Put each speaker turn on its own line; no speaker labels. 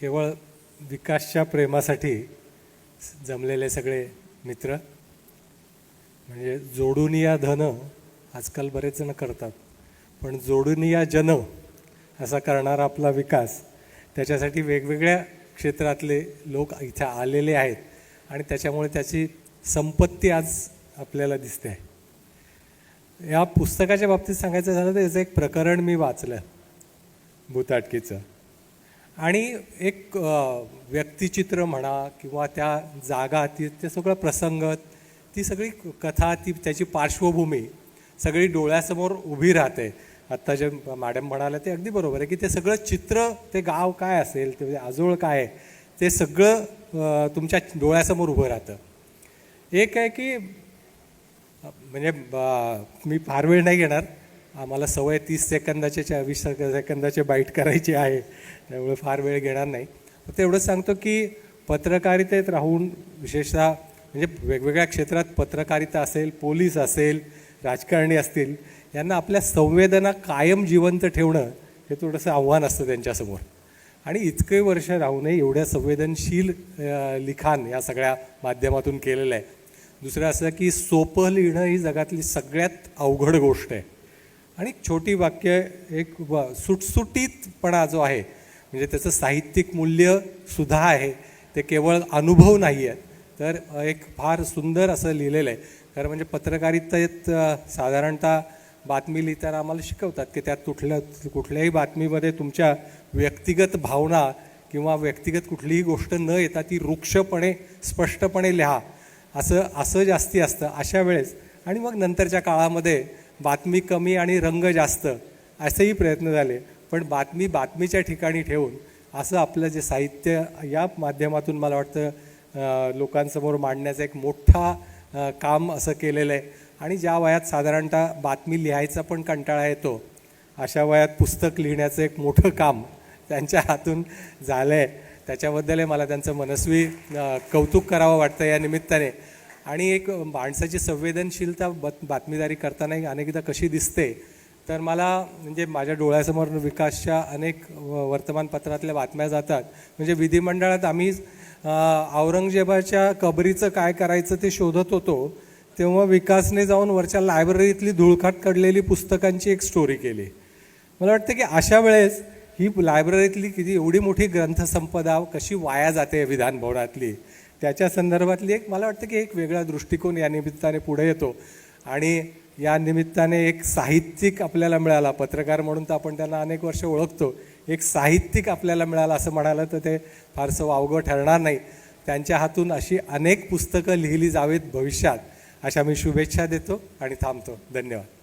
केवळ विकासच्या प्रेमासाठी जमलेले सगळे मित्र म्हणजे जोडून या धन आजकाल बरेच जण करतात. पण जोडून या जन असा करणारा आपला विकास त्याच्यासाठी वेगवेगळ्या क्षेत्रातले लोक इथे आलेले आहेत आणि त्याच्यामुळे त्याची संपत्ती आज आपल्याला दिसते. आहे या पुस्तकाच्या बाबतीत सांगायचं झालं तर याचं एक प्रकरण मी वाचलं भूताटकीचं. आणि एक व्यक्तिचित्र म्हणा किंवा त्या जागा ती ते सगळं प्रसंग ती सगळी कथा ती त्याची पार्श्वभूमी सगळी डोळ्यासमोर उभी राहते. आत्ता जे मॅडम म्हणाल्या ते अगदी बरोबर आहे की ते सगळं चित्र ते गाव काय असेल ते आजोळ काय आहे ते सगळं तुमच्या डोळ्यासमोर उभं राहतं. एक आहे की म्हणजे मी फार वेळ नाही घेणार आम्हाला सवय तीस सेकंदाचे वीस सेकंदाचे बाईट करायची आहे. त्यामुळे फार वेळ घेणार नाही. फक्त एवढंच सांगतो की पत्रकारितेत राहून विशेषतः म्हणजे वेगवेगळ्या क्षेत्रात पत्रकारिता असेल पोलीस असेल राजकारणी असतील यांना आपल्या संवेदना कायम जिवंत ठेवणं हे थोडंसं आव्हान असतं त्यांच्यासमोर. आणि इतके वर्ष राहूनही एवढ्या संवेदनशील लिखाण या सगळ्या माध्यमातून केलेलं आहे. दुसरं असं की सोपं लिहिणं ही जगातली सगळ्यात अवघड गोष्ट आहे. आणि एक छोटी वाक्य एक व- सुटसुटीतपणा जो आहे म्हणजे त्याचं साहित्यिक मूल्य सुद्धा आहे ते केवळ अनुभव नाही आहेत तर एक फार सुंदर असं लिहिलेलं आहे. कारण म्हणजे पत्रकारितेत साधारणतः बातमी लिहिताना आम्हाला शिकवतात की त्यात कुठल्या कुठल्याही बातमीमध्ये तुमच्या व्यक्तिगत भावना किंवा व्यक्तिगत कुठलीही गोष्ट न येता ती वृक्षपणे स्पष्टपणे लिहा. असं असं जास्ती असतं अशा वेळेस. आणि मग नंतरच्या काळामध्ये बातमी कमी आणि रंग जास्त असेही प्रयत्न झाले. पण बातमी बातमीच्या ठिकाणी ठेवून असं आपलं जे साहित्य या माध्यमातून मला वाटतं लोकांसमोर मांडण्याचं एक मोठा काम असं केलेलं आहे. आणि ज्या वयात साधारणतः बातमी लिहायचा पण कंटाळा येतो अशा वयात पुस्तक लिहिण्याचं एक मोठं काम त्यांच्या हातून झालं आहे त्याच्याबद्दल मला त्यांचं मनस्वी कौतुक करावं वाटतं या निमित्ताने. आणि एक माणसाची संवेदनशीलता बत बातमीदारी करताना अनेकदा कशी दिसते तर मला म्हणजे माझ्या डोळ्यासमोर विकासच्या अनेक वर्तमानपत्रातल्या बातम्या जातात. म्हणजे विधिमंडळात आम्ही औरंगजेबाच्या कबरीचं काय करायचं ते शोधत होतो तेव्हा विकासने जाऊन वरच्या लायब्ररीतली धुळखाट काढलेली पुस्तकांची एक स्टोरी केली. मला वाटतं की अशा वेळेस ही लायब्ररीतली किती एवढी मोठी ग्रंथसंपदा कशी वाया जाते विधानभवनातली? त्याच्या संदर्भातली एक मला वाटतं की एक वेगळा दृष्टिकोन या निमित्ताने पुढे येतो. आणि या निमित्ताने एक साहित्यिक आपल्याला मिळाला पत्रकार म्हणून तर आपण त्यांना अनेक वर्ष ओळखतो. एक साहित्यिक आपल्याला मिळाला असं म्हणालं तर ते फारसं वावगं ठरणार नाही. त्यांच्या हातून अशी अनेक पुस्तकं लिहिली जावीत भविष्यात. अशा मी शुभेच्छा देतो आणि थांबतो. धन्यवाद.